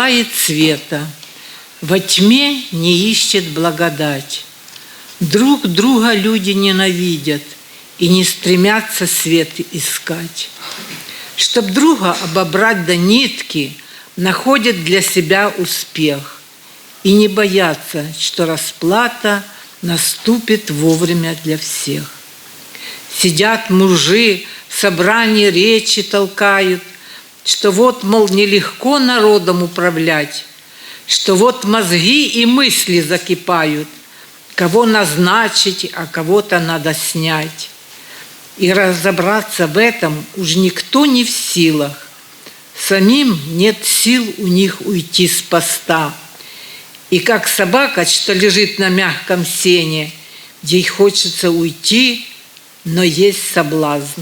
желает света, во тьме не ищет благодать. Друг друга люди ненавидят и не стремятся свет искать. Чтоб друга обобрать до нитки, находят для себя успех и не боятся, что расплата наступит вовремя для всех. Сидят мужи, в собрании речи толкают, что вот, мол, нелегко народом управлять, что вот мозги и мысли закипают, кого назначить, а кого-то надо снять. И разобраться в этом уж никто не в силах. Самим нет сил у них уйти с поста. И как собака, что лежит на мягком сене, ей хочется уйти, но есть соблазн.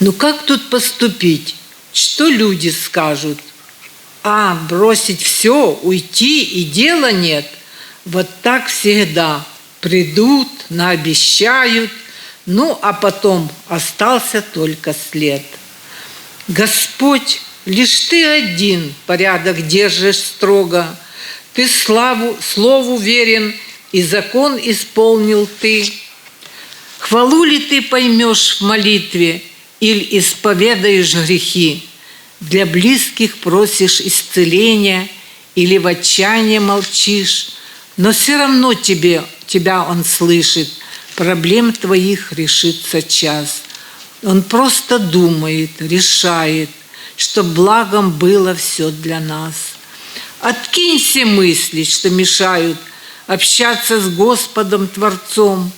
Ну как тут поступить? Что люди скажут? А, бросить все, уйти и дела нет. Вот так всегда. Придут, наобещают, ну а потом остался только след. Господь, лишь Ты один порядок держишь строго. Ты славу, слову верен, и закон исполнил Ты. Хвалу ли Ты поймешь в молитве, или исповедаешь грехи? Для близких просишь исцеления или в отчаянии молчишь, но все равно тебе, тебя Он слышит, проблем твоих решится час. Он просто думает, решает, что благом было все для нас. Откинь все мысли, что мешают общаться с Господом Творцом.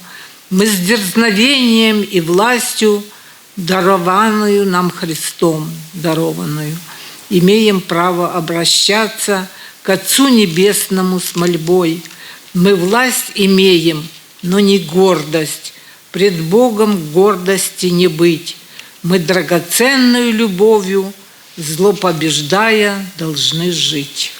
Мы с дерзновением и властью – дарованную нам Христом, дарованную, имеем право обращаться к Отцу Небесному с мольбой. Мы власть имеем, но не гордость. Пред Богом гордости не быть. Мы драгоценную любовью, зло побеждая, должны жить.